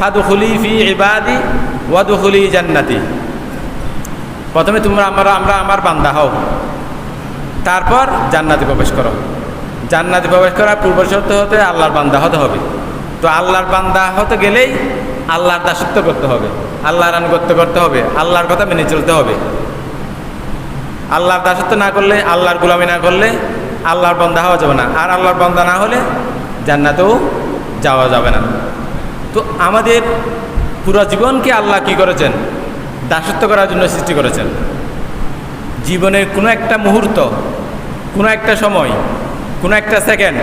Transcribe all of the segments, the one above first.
ফাদুখুলি ফি ইবাদি ওয়াদুখুলি জান্নাতি। প্রথমে তোমরা আমরা আমরা আমার বান্দা হও। তারপর জান্নাতে প্রবেশ করো। জান্নাতে প্রবেশ করার পূর্ব শর্ত হতে আল্লাহর বান্দা হতে হবে। তো আল্লাহর বান্দা হতে গেলেই আল্লাহর দাসত্ব করতে হবে। আল্লাহর আনুগত্য করতে হবে। আল্লাহর কথা মেনে চলতে হবে। আল্লাহর দাসত্ব না করলে, আল্লাহর গুলামি না করলে আল্লাহর বন্দা হওয়া যাবে না। আর আল্লাহর বন্দা না হলে জান্নাতেও যাওয়া যাবে না। তো আমাদের পুরো জীবনকে আল্লাহ কি করেছেন? দাসত্ব করার জন্য সৃষ্টি করেছেন। জীবনের কোনো একটা মুহূর্ত, কোনো একটা সময়, কোনো একটা সেকেন্ড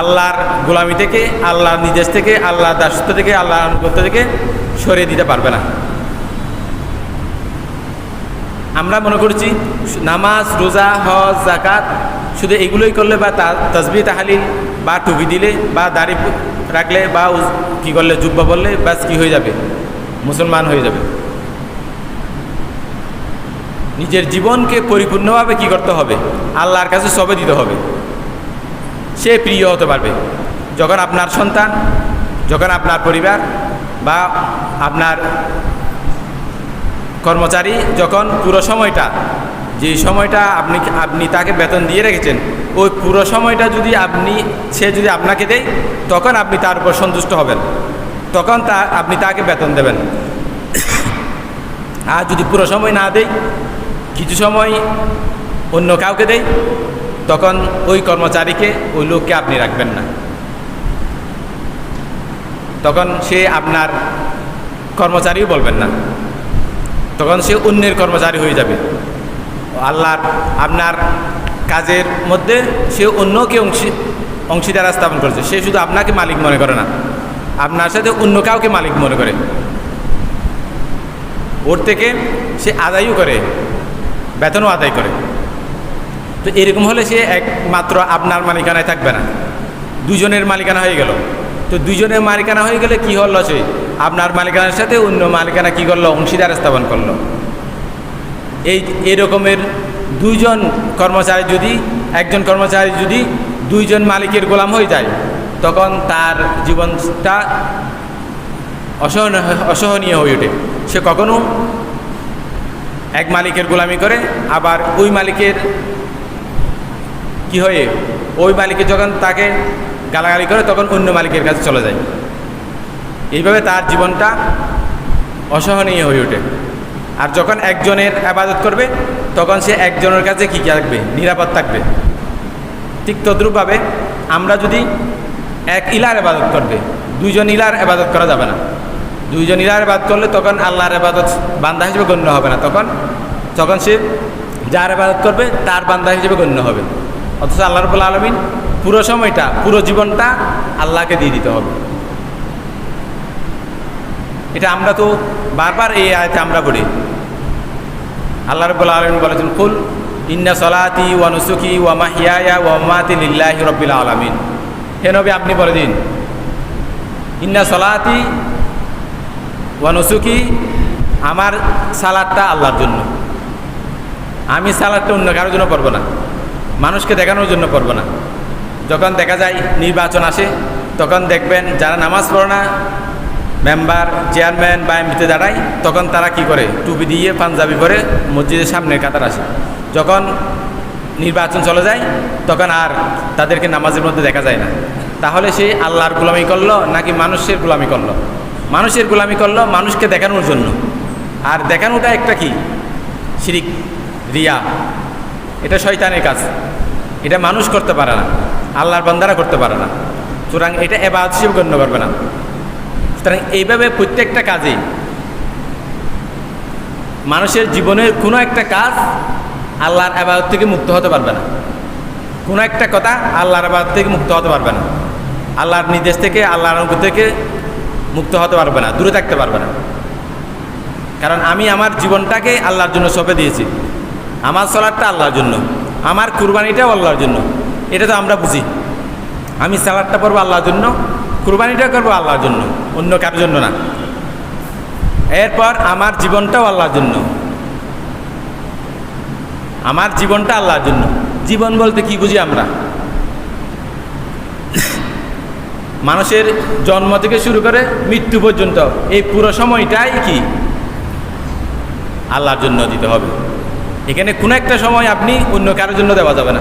আল্লাহর গোলামি থেকে, আল্লাহর নির্দেশ থেকে, আল্লাহর দাসত্ব থেকে, আল্লাহর আনুগত্য থেকে সরিয়ে দিতে পারবে না। আমরা মনে করছি নামাজ, রোজা, হজ জাকাত শুধু এগুলোই করলে বা তসবি তাহালিল বা টুপি দিলে বা দাড়ি রাখলে বা কি করলে, জুব্বা বললে ব্যাস কি হয়ে যাবে? মুসলমান হয়ে যাবে। নিজের জীবনকে পরিপূর্ণভাবে কি করতে হবে? আল্লাহর কাছে সবে দিতে হবে। সে প্রিয় হতে পারবে। যখন আপনার সন্তান, যখন আপনার পরিবার বা আপনার কর্মচারী, যখন পুরো সময়টা যে সময়টা আপনি আপনি তাকে বেতন দিয়ে রেখেছেন, ওই পুরো সময়টা যদি আপনি, সে যদি আপনাকে দেয়, তখন আপনি তার উপর সন্তুষ্ট হবেন। তখন তা, আপনি তাকে বেতন দেবেন। আর যদি পুরো সময় না দেয়, কিছু সময় অন্য কাউকে দেয়, তখন ওই কর্মচারীকে, ওই লোককে আপনি রাখবেন না। তখন সে আপনার কর্মচারীও বলবেন না। তখন সে অন্যের কর্মচারী হয়ে যাবে। আল্লাহর আপনার কাজের মধ্যে সে অন্যকে অংশী অংশীদার স্থাপন করেছে। সে শুধু আপনাকে মালিক মনে করে না, আপনার সাথে অন্য কাউকে মালিক মনে করে। ওর থেকে সে আদায়ও করে, বেতনও আদায় করে। তো এরকম হলে সে একমাত্র আপনার মালিকানায় থাকবে না। দুজনের মালিকানা হয়ে গেল। তো দুজনের মালিকানা হয়ে গেলে কি হলো সে? আপনার মালিকানার সাথে অন্য মালিকানা কি করল? অংশীদার স্থাপন করল। এই এরকমের দুইজন কর্মচারী যদি, একজন কর্মচারী যদি দুইজন মালিকের গোলাম হয়ে যায়, তখন তার জীবনটা অসহন অসহনীয় হয়ে ওঠে। সে কখনো এক মালিকের গোলামি করে, আবার ওই মালিকের কি হয়ে, ওই মালিকের যখন তাকে গালাগালি করে, তখন অন্য মালিকের কাছে চলে যায়। এইভাবে তার জীবনটা অসহনীয় হয়ে ওঠে। আর যখন একজনের আবাদত করবে, তখন সে একজনের কাছে কী থাকবে? নিরাপদ থাকবে। ঠিক তদ্রূপভাবে আমরা যদি এক ইলার আবাদত করবে, দুইজন ইলার আবাদত করা যাবে না। দুইজন ইলার আবাদত করলে তখন আল্লাহর আবাদত বান্দা হিসেবে গণ্য হবে না। তখন তখন সে যার আবাদত করবে, তার বান্দা হিসেবে গণ্য হবে। অথচ আল্লাহ রবুল্লা আলমিন পুরো সময়টা, পুরো জীবনটা আল্লাহকে দিয়ে দিতে হবে। এটা আমরা তো বারবার এই আয়তে আমরা পড়ি। আল্লাহ রবুল্লা আলমিন বলেছেন, কুল ইন্না সলাতি ওয়া নুসুকি ওয়া মাহিয়ায়া ওয়া মাতি লিল্লাহি রব্বিল আলামিন। হে নবী, আপনি বলে দিন, ইন্না সলাতি ওয়া নুসুকি আমার সালাদটা আল্লাহর জন্য। আমি সালাদটা অন্য কারোর জন্য করব না। মানুষকে দেখানোর জন্য করব না। যখন দেখা যায় নির্বাচন আসে, তখন দেখবেন যারা নামাজ পড়ে না মেম্বার, চেয়ারম্যান বা এমপিতে দাঁড়ায়, তখন তারা কি করে? টুপি দিয়ে পাঞ্জাবি পরে মসজিদের সামনে কাতার আসে। যখন নির্বাচন চলে যায়, তখন আর তাদেরকে নামাজের মধ্যে দেখা যায় না। তাহলে সে আল্লাহর গোলামি করল নাকি মানুষের গোলামি করল? মানুষের গোলামি করল মানুষকে দেখানোর জন্য। আর দেখানোটা একটা কি? শিরিক, রিয়া। এটা শয়তানের কাজ। এটা মানুষ করতে পারে না। আল্লাহর বান্দারা করতে পারে না। সুতরাং এটা এবার হিসেবে গণ্য করবে না। সুতরাং এইভাবে প্রত্যেকটা কাজে মানুষের জীবনের কোনো একটা কাজ আল্লাহর আবাদত থেকে মুক্ত হতে পারবে না। কোনো একটা কথা আল্লাহর আবাদত থেকে মুক্ত হতে পারবে না। আল্লাহর নির্দেশ থেকে, আল্লাহর অনুভূতি থেকে মুক্ত হতে পারবে না, দূরে থাকতে পারবে না। কারণ আমি আমার জীবনটাকে আল্লাহর জন্য সঁপে দিয়েছি। আমার সালাদটা আল্লাহর জন্য। আমার কুরবানিটাও আল্লাহর জন্য। এটা তো আমরা বুঝি। আমি সালাদটা করব আল্লাহর জন্য। কুরবানিটা করব আল্লাহর জন্য, অন্য কারোর জন্য না। এরপর আমার জীবনটাও আল্লাহর জন্য। আমার জীবনটা আল্লাহর জন্য। জীবন বলতে কি বুঝি আমরা? মানুষের জন্ম থেকে শুরু করে মৃত্যু পর্যন্ত এই পুরো সময়টাই কি? আল্লাহর জন্য দিতে হবে। এখানে কোনো একটা সময় আপনি অন্য কারোর জন্য দেওয়া যাবে না।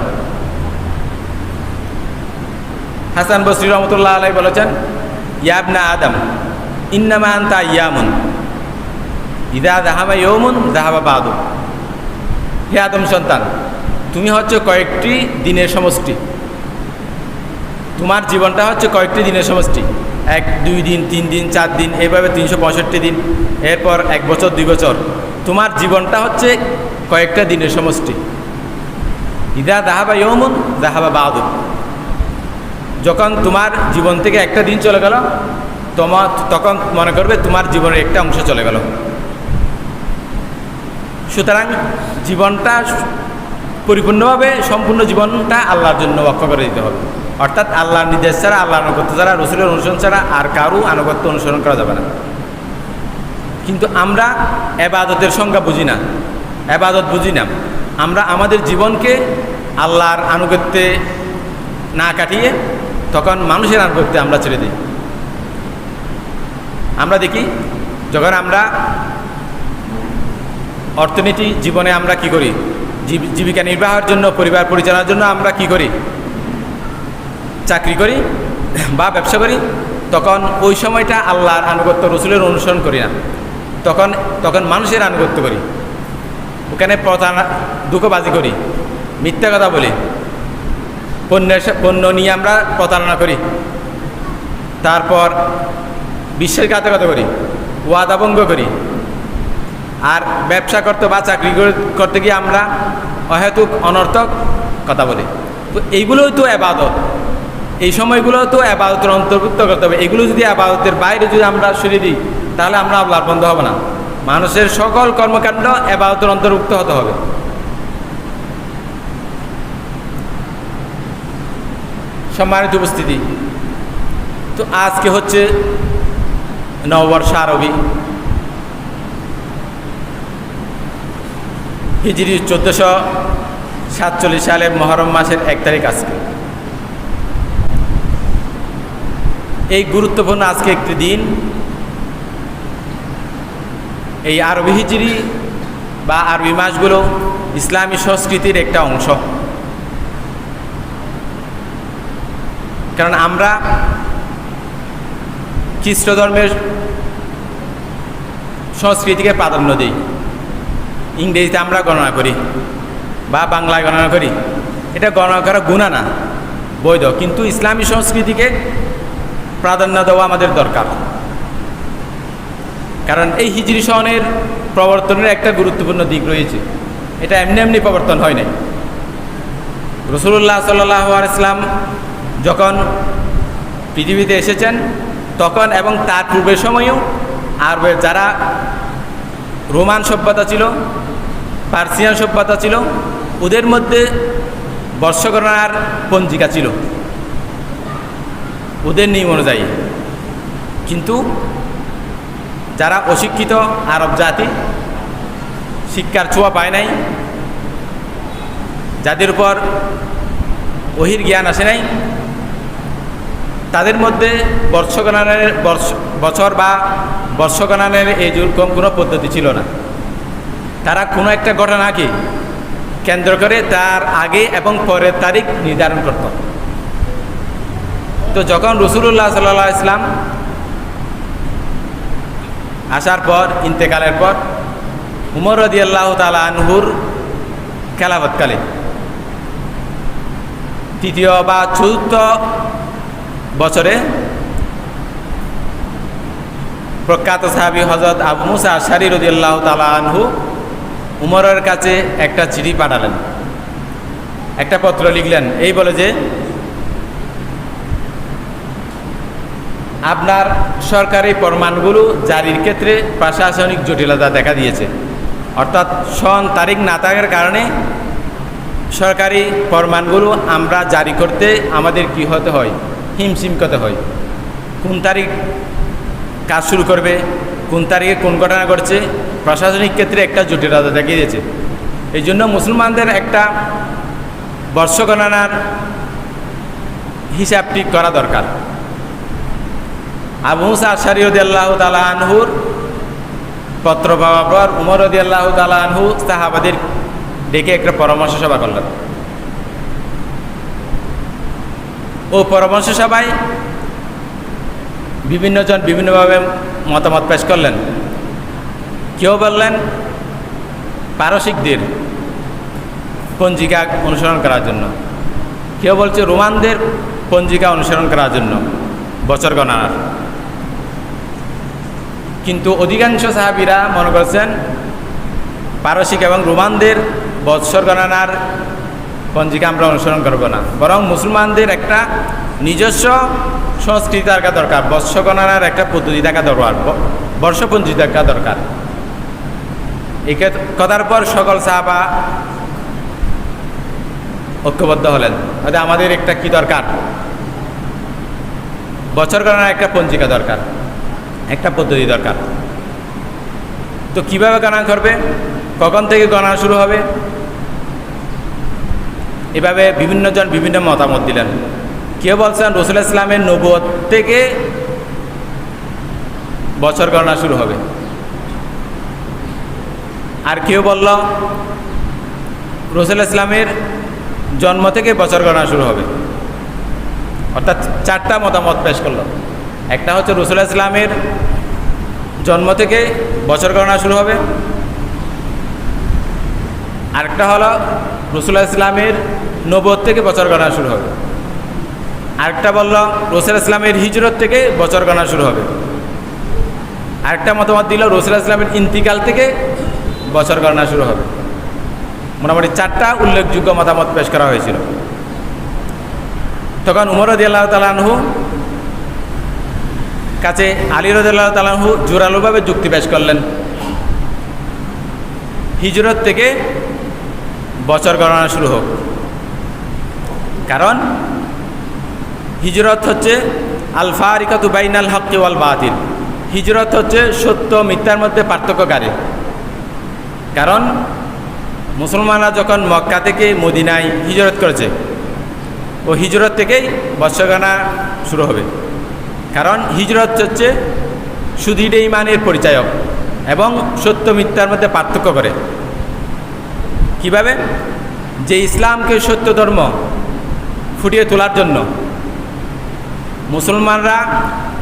হাসান বসরি রহমতুল্লাহ আলাই বলেছেন ইয়াবনা আদম, ইন্নামা আন্তা ইয়ামুন ইদা দাহাবা ইয়মুন দাহাবা বাদু। হে আদম সন্তান, তুমি হচ্ছে কয়েকটি দিনের সমষ্টি। তোমার জীবনটা হচ্ছে কয়েকটি দিনের সমষ্টি। এক, দুই দিন, তিন দিন, চার দিন, এভাবে তিনশো পঁয়ষট্টি দিন, এরপর এক বছর, দুই বছর। তোমার জীবনটা হচ্ছে কয়েকটা দিনের সমষ্টি। ইদা দাহাবা ইয়মুন দাহাবা বাদু। যখন তোমার জীবন থেকে একটা দিন চলে গেল তোমার তখন মনে করবে তোমার জীবনের একটা অংশ চলে গেল। সুতরাং জীবনটা পরিপূর্ণভাবে সম্পূর্ণ জীবনটা আল্লাহর জন্য লক্ষ্য করে দিতে হবে। অর্থাৎ আল্লাহর নির্দেশ ছাড়া, আল্লাহর আনুগত্য ছাড়া, রসুলের অনুসরণ ছাড়া আর কারও আনুগত্য অনুসরণ করা যাবে না। কিন্তু আমরা এবাদতের সংজ্ঞা বুঝি না, এবাদত বুঝি না। আমরা আমাদের জীবনকে আল্লাহর আনুগত্যে না কাটিয়ে তখন মানুষের আনুগত্যে আমরা ছেড়ে দিই। আমরা দেখি, যখন আমরা অর্থনীতি জীবনে আমরা কি করি? জীব- জীবিকা নির্বাহের জন্য, পরিবার পরিচালনার জন্য আমরা কি করি? চাকরি করি বা ব্যবসা করি, তখন ওই সময়টা আল্লাহর আনুগত্য, রসুলের অনুসরণ করি না। তখন তখন মানুষের আনুগত্য করি। ওখানে প্রতারণা, দুঃখবাজি করি। মিথ্যা কথা বলি। পণ্যের পণ্য নিয়ে আমরা প্রতারণা করি। তারপর বিশ্বাসঘাতকতা করি ওয়াদাভঙ্গ করি। আর ব্যবসা করতে বা চাকরি করে- করতে গিয়ে আমরা অহেতুক, অনর্থক কথা বলি। তো এইগুলোই তো আবাদত। এই সময়গুলো তো আবাদতের অন্তর্ভুক্ত করতে হবে। এগুলো যদি আবাদতের বাইরে যদি আমরা সরিয়ে দিই, তাহলে আমরা আল্লাহর বন্ধ হবে না। মানুষের সকল কর্মকাণ্ড আবাদতের অন্তর্ভুক্ত হতে হবে। সম্মানিত উপস্থিতি। তো আজকে হচ্ছে নববর্ষ আরবি হিজরি চোদ্দোশো সাতচল্লিশ সালের মহরম মাসের এক তারিখ আজকে। এই গুরুত্বপূর্ণ আজকে একটি দিন। এই আরবি হিজরি বা আরবি মাসগুলো ইসলামী সংস্কৃতির একটা অংশ। কারণ আমরা খ্রিস্ট ধর্মের সংস্কৃতিকে প্রাধান্য দিই। ইংরেজিতে আমরা গণনা করি বা বাংলায় গণনা করি। এটা গণনা করা গুণা না, বৈধ। কিন্তু ইসলামী সংস্কৃতিকে প্রাধান্য দেওয়া আমাদের দরকার। কারণ এই হিজরি সহনের প্রবর্তনের একটা গুরুত্বপূর্ণ দিক রয়েছে। এটা এমনি এমনি প্রবর্তন হয় নাই। রসুল্লাহ সাল্লাহ ইসলাম যখন পৃথিবীতে এসেছেন, তখন এবং তার পূর্বের সময়েও আরবের যারা রোমান সভ্যতা ছিল, পার্সিয়ান সভ্যতা ছিল, ওদের মধ্যে বর্ষগণনার পঞ্জিকা ছিল। ওদের নিয়ম অনুযায়ী। কিন্তু যারা অশিক্ষিত আরব জাতি, শিক্ষার ছোঁয়া পায় নাই, যাদের উপর ওহির জ্ঞান আসে নাই তাদের মধ্যে বর্ষগণনের বর্ষ, বছর বা বর্ষগণনের এই যেরকম কোনো পদ্ধতি ছিল না। তারা কোনো একটা ঘটনাকে কেন্দ্র করে তার আগে এবং পরের তারিখ নির্ধারণ করত। তো যখন রসুল্লাহ সাল্লাহ ইসলাম আসার পর, ইন্তেকালের পর, উমর রদি আল্লাহ তালা আনহুর খেলাফতকালে তৃতীয় বা চতুর্থ বছরে প্রখ্যাত সাহাবি হজরত আবু মুসা আশারি রদিয়াল্লাহ তালা আনহু উমরের কাছে একটা চিঠি পাঠালেন। একটা পত্র লিখলেন, এই বলে যে, আপনার সরকারি প্রমাণগুলো জারির ক্ষেত্রে প্রশাসনিক জটিলতা দেখা দিয়েছে। অর্থাৎ সন তারিখ না থাকার কারণে সরকারি প্রমাণগুলো আমরা জারি করতে আমাদের কি হতে হয়? হিমশিম করতে হয়। কোন তারিখ কাজ শুরু করবে, কোন তারিখে কোন ঘটনা ঘটছে, প্রশাসনিক ক্ষেত্রে একটা জটিলতা দেখিয়ে দিয়েছে। এই জন্য মুসলমানদের একটা বর্ষ হিসাবটি করা দরকার। আবু আশারি আল্লাহ তালা আনহুর পত্র পাওয়ার পর উমর রদি আল্লাহ তালা আনহু সাহাবাদের ডেকে একটা পরামর্শ সভা করলেন। ও পরামর্শ সভায় বিভিন্নজন বিভিন্নভাবে মতামত পেশ করলেন। কেউ বললেন, পারসিকদের পঞ্জিকা অনুসরণ করার জন্য। কেউ বলছে, রোমানদের পঞ্জিকা অনুসরণ করার জন্য বছর গণনার। কিন্তু অধিকাংশ সাহাবিরা মনে করছেন, পারসিক এবং রোমানদের বৎসর গণনার পঞ্জিকা আমরা অনুসরণ করব না। বরং মুসলমানদের একটা নিজস্ব সংস্কৃতি থাকা দরকার বৎস গণনার একটা পদ্ধতি থাকা দরকার বর্ষপঞ্জি থাকা দরকার। এই কথার পর সকল সাহাবা ঐক্যবদ্ধ হলেন। তাহলে আমাদের একটা কি দরকার? বছর গণনার একটা পঞ্জিকা দরকার, একটা পদ্ধতি দরকার। তো কীভাবে গণনা করবে? কখন থেকে গণনা শুরু হবে? এভাবে বিভিন্নজন বিভিন্ন মতামত দিলেন। কেউ বলছেন রসুল ইসলামের নবুয়ত থেকে বছর গণনা শুরু হবে। আর কেউ বলল রসুল ইসলামের জন্ম থেকে বছর গণনা শুরু হবে। অর্থাৎ চারটা মতামত পেশ করল। একটা হচ্ছে রসুল ইসলামের জন্ম থেকে বছর গণনা শুরু হবে। আরেকটা হলো রসুল্লাহ ইসলামের নবদ থেকে বছর গণনা শুরু হবে। আরেকটা বলল রসুল ইসলামের হিজরত থেকে বছর গণনা শুরু হবে। আরেকটা মতামত দিল রসুল ইসলামের ইন্তিকাল থেকে বছর গণনা শুরু হবে। মোটামুটি চারটা উল্লেখযোগ্য মতামত পেশ করা হয়েছিল। তখন উমর রদিয়াল্লাহ তালানহু কাছে আলী রদিয়াল্লাহ তালানহু জোরালোভাবে যুক্তি পেশ করলেন। হিজরত থেকে বছর গণনা শুরু হোক। কারণ হিজরত হচ্ছে আলফা রিকাতু বাইনাল হকি ওয়াল বাতিল। হিজরত হচ্ছে সত্য মিথ্যার মধ্যে পার্থক্যকারী। কারণ মুসলমানরা যখন মক্কা থেকে মদিনায় হিজরত করেছে, ও হিজরত থেকেই বর্ষগানা শুরু হবে। কারণ হিজরত হচ্ছে সুদৃঢ় ইমানের পরিচায়ক এবং সত্য মিথ্যার মধ্যে পার্থক্য করে। কীভাবে? যে ইসলামকে সত্য ধর্ম ফুটিয়ে তোলার জন্য। মুসলমানরা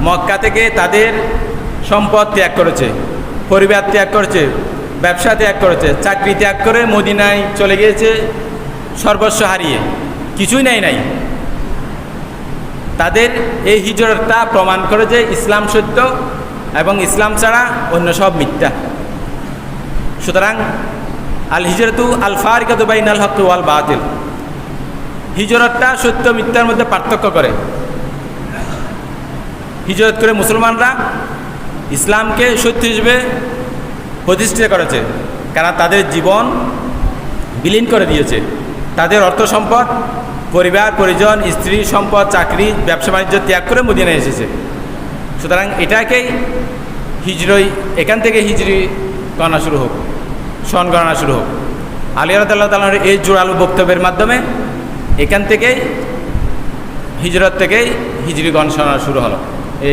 মক্কা থেকে তাদের সম্পদ ত্যাগ করেছে, পরিবার ত্যাগ করেছে, ব্যবসা ত্যাগ করেছে, চাকরি ত্যাগ করে মদিনায় চলে গিয়েছে সর্বস্ব হারিয়ে। কিছুই নাই নাই। তাদের এই হিজরতটা প্রমাণ করে যে ইসলাম সত্য এবং ইসলাম ছাড়া অন্য সব মিথ্যা। সুতরাং আল হিজরতু আল ফারিকাতু বাইন আল হক ওয়াল বাতিল। হিজরতটা সত্য মিথ্যার মধ্যে পার্থক্য করে। হিজরত করে মুসলমানরা ইসলামকে সত্য হিসেবে প্রতিষ্ঠিত করেছে। কারণ তাদের জীবন বিলীন করে দিয়েছে। তাদের অর্থ সম্পদ, পরিবার, পরিজন, স্ত্রী সম্পদ, চাকরি, ব্যবসা বাণিজ্য ত্যাগ করে মদিনায় এসেছে। সুতরাং এটাকেই হিজরই এখান থেকে হিজরি গণনা শুরু হোক। সন গণনা শুরু হোক। আলী রতাল্লাহ তালার এই জোরালো বক্তব্যের মাধ্যমে এখান থেকেই হিজরত থেকেই হিজরি গণনা শুরু হলো।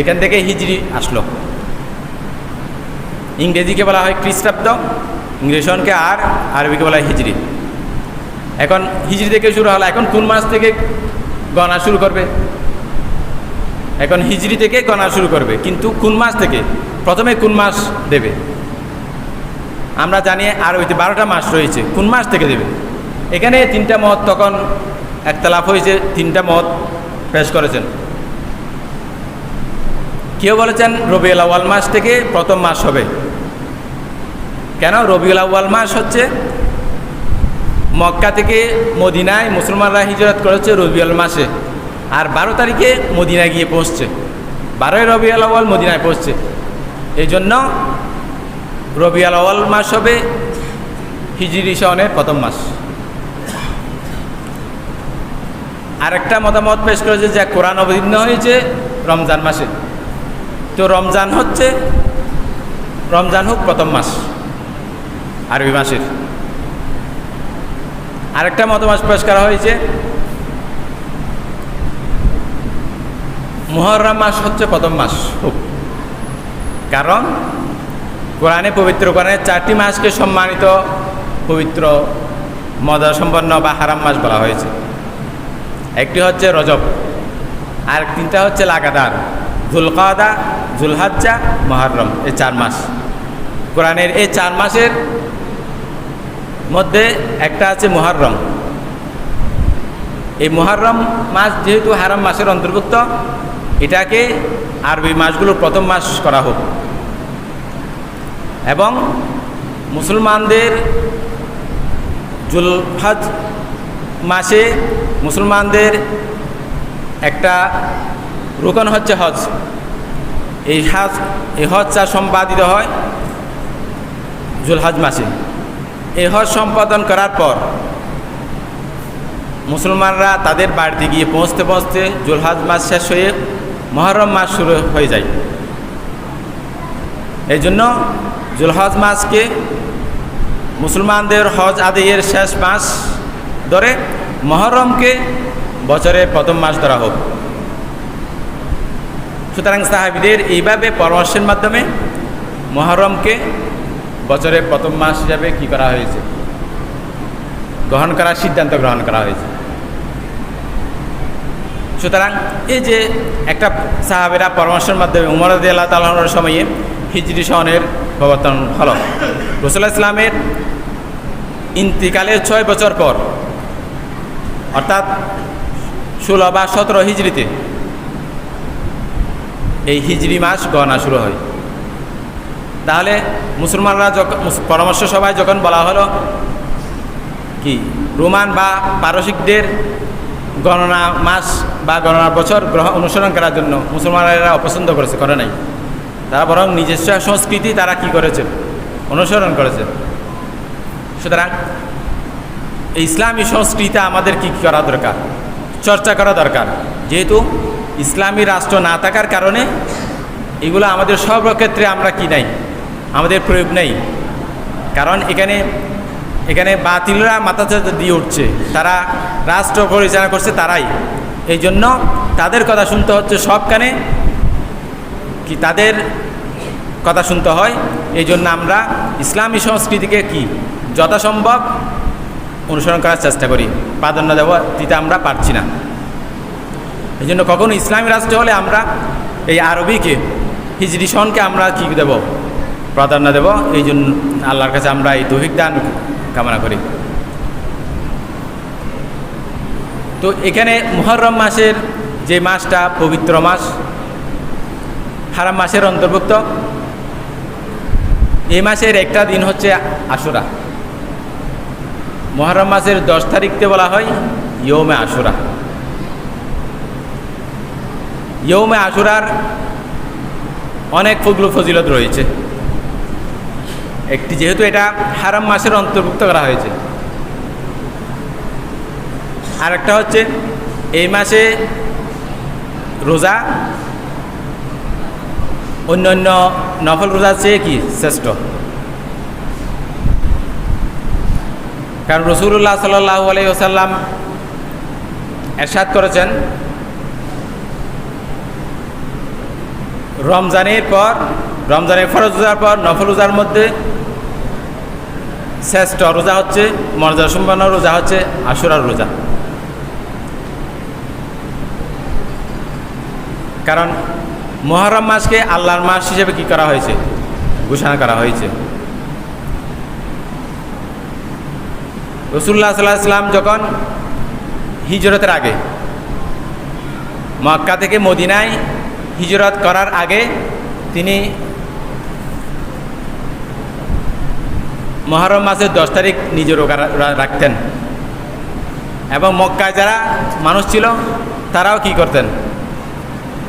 এখান থেকে হিজরি আসলো। ইংরেজিকে বলা হয় খ্রিস্টাব্দ ইংরেজনকে আর আরবিকে বলা হয় হিজরি। এখন হিজরি থেকে শুরু হলো, এখন কোন মাস থেকে গণনা শুরু করবে? এখন হিজরি থেকে গণনা শুরু করবে, কিন্তু কোন মাস থেকে? প্রথমে কোন মাস দেবে? আমরা জানি আরবিতে বারোটা মাস রয়েছে। কোন মাস থেকে দেবে? এখানে তিনটা মত তখন একতলাফ হয়েছে, তিনটা মত পেশ করেছেন। কেউ বলেছেন রবিউল আউয়াল মাস থেকে প্রথম মাস হবে। কেন রবিউল আউয়াল মাস হচ্ছে? মক্কা থেকে মদিনায় মুসলমানরা হিজরত করেছে রবিউল মাসে, আর বারো তারিখে মদিনায় গিয়ে পৌঁছছে। বারোই রবিউল আউয়াল মদিনায় পৌঁছছে। এই জন্য রবিউল আউয়াল মাস হবে হিজরি সনের প্রথম মাস। আরেকটা মতামত পেশ করেছে যে কোরআন অবতীর্ণ হয়েছে রমজান মাসে। তো রমজান হচ্ছে, রমজান হোক প্রথম মাস, আরবি মাসের। আরেকটা মতামত পেশ করা হয়েছে, মুহররম মাস হচ্ছে প্রথম মাস। হোক কারণ কোরআনে পবিত্র কোরআনে চারটি মাসকে সম্মানিত পবিত্র মজা সম্পন্ন বা হারাম মাস বলা হয়েছে। একটি হচ্ছে রজব, আর তিনটা হচ্ছে লাগাতার। জুলকাদা, জুলহাজ্জা, মহরম, এই চার মাস। কোরআনের এই চার মাসের মধ্যে একটা আছে মুহররম এই মুহররম মাস যেহেতু হারাম মাসের অন্তর্ভুক্ত, এটাকে আরবি মাসগুলোর প্রথম মাস করা হোক। এবং মুসলমানদের জুলহাজ মাসে মুসলমানদের একটা রোকন হচ্ছে হজ। এই হাজ, এই হজটা সম্পাদিত হয় জুলহাজ মাসে। এই হজ সম্পাদন করার পর মুসলমানরা তাদের বাড়িতে গিয়ে পৌঁছতে পৌঁছতে জুলহাজ মাস শেষ হয়ে মহরম মাস শুরু হয়ে যায়। এই জন্য জুলহজ মাসকে মুসলমানদের হজ আদায়ের শেষ মাস ধরে মহরমকে বছরের প্রথম মাস ধরা হোক। সুতরাং সাহাবিদের এইভাবে পরামর্শের মাধ্যমে মহরমকে বছরের প্রথম মাস হিসাবে কি করা হয়েছে? গ্রহণ করার সিদ্ধান্ত গ্রহণ করা হয়েছে। সুতরাং এই যে একটা সাহাবেরা পরামর্শের মাধ্যমে উমর আল্লাহ তালাহর সময়ে হিজরি সহনের প্রবর্তন হল। রসুল্লাহ ইসলামের ইন্তিকালের ছয় বছর পর, অর্থাৎ ষোলো বা সতেরো হিজড়িতে এই হিজড়ি মাস গণনা শুরু হয়। তাহলে মুসলমানরা যখন পরামর্শ সভায় যখন বলা হলো কি, রোমান বা পারসিকদের গণনা মাস বা গণনা বছর গ্রহ, অনুসরণ করার জন্য মুসলমানেরা অপছন্দ করেছে, করে নাই। তারা বরং নিজস্ব সংস্কৃতি তারা কি করেছে? অনুসরণ করেছে। সুতরাং এই ইসলামী সংস্কৃতি আমাদের কি করা দরকার? চর্চা করা দরকার। যেহেতু ইসলামী রাষ্ট্র না থাকার কারণে এগুলো আমাদের সর্বক্ষেত্রে আমরা কি নাই? আমাদের প্রয়োগ নেই। কারণ এখানে এখানে বাতিলরা মাথা দিয়ে উঠছে। তারা রাষ্ট্র পরিচালনা করছে তারাই। এই জন্য তাদের কথা শুনতে হচ্ছে সব কানে কি তাদের কথা শুনতে হয়? এই জন্য আমরা ইসলামী সংস্কৃতিকে কি যথাসম্ভব অনুসরণ করার চেষ্টা করি। প্রাধান্য দেওয়া দিতে আমরা পারছি না। এই জন্য কখনো ইসলামী রাষ্ট্র হলে আমরা এই আরবিকে, হিজরি সনকে আমরা কী দেব? প্রাধান্য দেব। এই জন্য আল্লাহর কাছে আমরা এই দৈহিক দান কামনা করি। তো এখানে মুহররম মাসের যে মাসটা, পবিত্র মাস হারাম মাসের অন্তর্ভুক্ত। এই মাসের একটা দিন হচ্ছে আশুরা। মহরম মাসের দশ তারিখতে বলা হয় ইয়মে আশুরা। ইয়মে আশুরার অনেক ফজলু ফজিলত রয়েছে। একটি যেহেতু এটা হারাম মাসের অন্তর্ভুক্ত করা হয়েছে। আর একটা হচ্ছে এই মাসে রোজা অন্য অন্য নফল রোজার চেয়ে কি শ্রেষ্ঠ? কারণ রসুল্লাহ সাল্লাহ আলাইসাল্লাম এরশাদ করেছেন, রমজানের পর, রমজানের ফরজ রোজার পর, নফল রোজার মধ্যে শ্রেষ্ঠ রোজা হচ্ছে মর্যাদা সম্পন্ন রোজা হচ্ছে আশুরার রোজা। কারণ মহরম মাসকে আল্লাহর মাস হিসেবে কি করা হয়েছে? ঘোষণা করা হয়েছে। রসুল্লাহ সাল্লাহ সাল্লাম যখন হিজরতের আগে মক্কা থেকে মদিনায় হিজরত করার আগে তিনি মহরম মাসের দশ তারিখ নিজে রোগা রাখতেন। এবং মক্কায় যারা মানুষ ছিল, তারাও কি করতেন?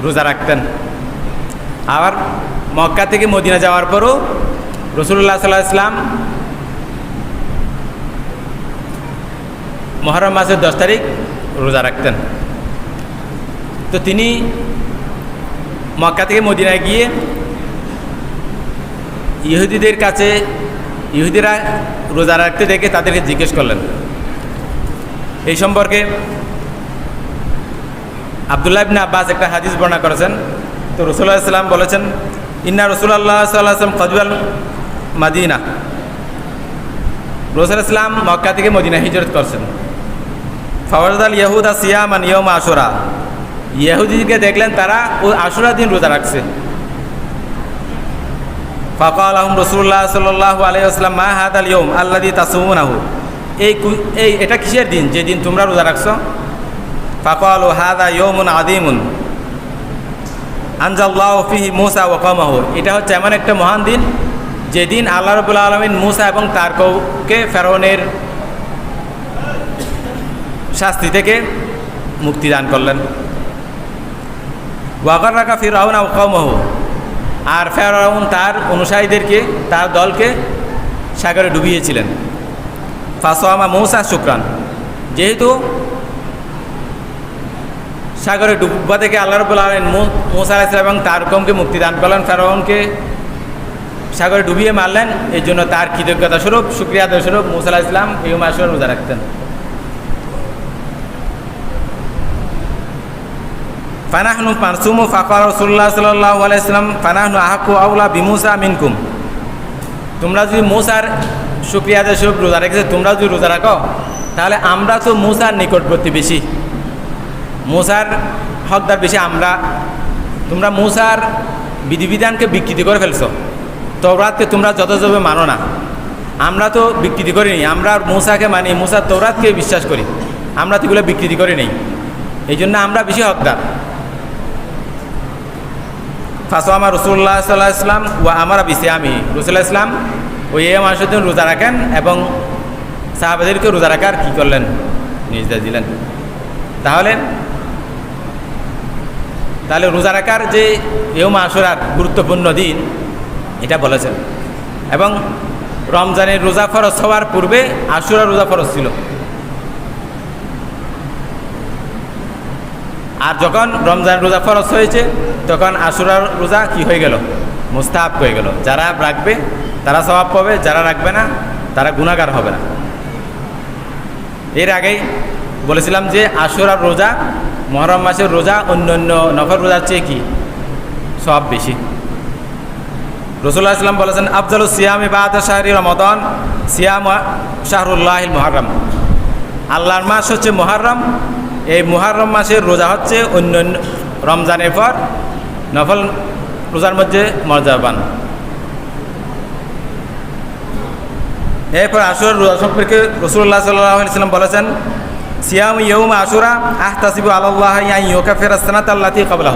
রোজা রাখতেন। আবার মক্কা থেকে মদিনা যাওয়ার পরও রসুল্লাহ সাল্লাহ ইসলাম মহরম মাসের দশ তারিখ রোজা রাখতেন। তো তিনি মক্কা থেকে মদিনায় গিয়ে ইহুদিদের কাছে ইহুদিরা রোজা রাখতে দেখে তাদেরকে জিজ্ঞেস করলেন। এই সম্পর্কে আবদুল্লাহ আব্বাস একটা হাদিস বর্ণনা করেছেন। তো রসুল্লাহ ইসলাম বলেছেন, ইন্না রসুল্লাহ সাল্লাম কজবাল মাদিনা। রসুল ইসলাম মক্কা থেকে মদিনা হিজরত করছেন। ফওয়াজাল ইয়াহুদা সিয়ামান ইয়ম আশুরা। ইহুদিকে দেখলেন, তারা ও আশুরা দিন রোজা রাখছে। ফাকাল আহম রসুল্লাহ সাল্লাহ আলাইসলাম মা হাদ আল ইয়ম আল্লাদি তাসুমুনাহু? এই এই, এটা কিসের দিন? যেদিন তোমরা রোজা রাখছো? ফাকাল ও হাদা ইয়মুন আদিমুন আনজাল্লাহ ফিহি মুসা ও কমাহ এটা হচ্ছে এমন একটা মহান দিন, যেদিন আল্লাহ রবুল্লা আলমিন মুসা এবং তার কৌকে ফেরনের শাস্তি থেকে মুক্তি দান করলেন। ওয়াকার রাখা ফিরাউন কমহ আর ফেরাউন তার অনুসারীদেরকে, তার দলকে সাগরে ডুবিয়েছিলেন। ফাসোয়ামা মৌসা শুক্রান। যেহেতু সাগরে ডুবা থেকে আল্লাহ রবুল্লা আলমিন মৌসা আলাইসলাম এবং তার কমকে মুক্তি দান করলেন, ফেরাউনকে সাগরে ডুবিয়ে মারলেন। এই জন্য তার কৃতজ্ঞতা স্বরূপ সুক্রিয়া আদায় স্বরূপ মুসা আলাহ ইসলাম এই মাসে রোজা রাখতেন। ফানাহনু মারসুমু ফাকা রসুল্লাহ সাল্লাহ আলাইসলাম ফানাহনু আহাকু আউলা বিমুসা মিনকুম। তোমরা যদি মুসার সুক্রিয়া আদায় স্বরূপ রোজা রেখেছে, তোমরা যদি রোজা রাখো, তাহলে আমরা তো মুসার নিকটবর্তী বেশি। মুসার হকদার বেশি আমরা। তোমরা মুসার বিধিবিধানকে বিকৃতি করে ফেলছো। তৌরাতকে তোমরা যথাযথভাবে মানো না। আমরা তো বিকৃতি করিনি আমরা মূসাকে মানি মূসার তৌরাতকে বিশ্বাস করি। আমরা তো এগুলো বিকৃতি করি নেই। এই জন্য আমরা বেশি হকদার। ফাঁসোয়ামা রসুল্লাহ সাল্লাহ ইসলাম ও আমার বিশে আমি রসুল্লাহ ইসলাম ওই এ মানুষের দিন রোজা রাখেন এবং সাহাবাদেরকে রোজা রাখার কী করলেন? নির্দেশ দিলেন। তাহলে তাহলে রোজা রাখার যে এও মাসুরার গুরুত্বপূর্ণ দিন, এটা বলেছেন। এবং রমজানের রোজা ফরজ হওয়ার পূর্বে আশুরা রোজা ফরজ ছিল। আর যখন রমজানের রোজা ফরজ হয়েছে, তখন আশুরার রোজা কি হয়ে গেল? মুস্তাহাব হয়ে গেল। যারা রাখবে, তারা স্বভাব পাবে, যারা রাখবে না, তারা গুণাগার হবে না। এর আগেই বলেছিলাম যে আশুরার রোজা মহরম মাসের রোজা অন্য অন্য নফর রোজার চেয়ে কি? সব বেশি। রসুল্লাহ ইসলাম বলেছেন, আফজাল সিয়াম ইবাদ শাহরি রমদন, সিয়াম শাহরুল্লাহ মহরম আল্লাহর মাস হচ্ছে মহরম এই মহরম মাসের রোজা হচ্ছে অন্য রমজানের পর নফল রোজার মধ্যে মর্যাদাবান। এরপর আশুর রোজা সম্পর্কে রসুল্লাহ সাল্লাহ সাল্লাম বলেছেন সিয়াম ইয়ৌম আশুরা আহ তাসিবু আল্লাহ ইয়োকা ফেরাস্তানা তাল্লাতি কবলাহ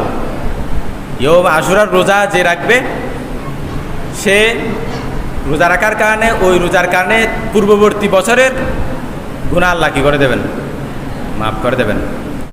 ইয়ৌম আশুরার রোজা যে রাখবে, সে রোজা রাখার কারণে, ওই রোজার কারণে পূর্ববর্তী বছরের গুণা আল্লাহ কী করে দেবেন? মাফ করে দেবেন।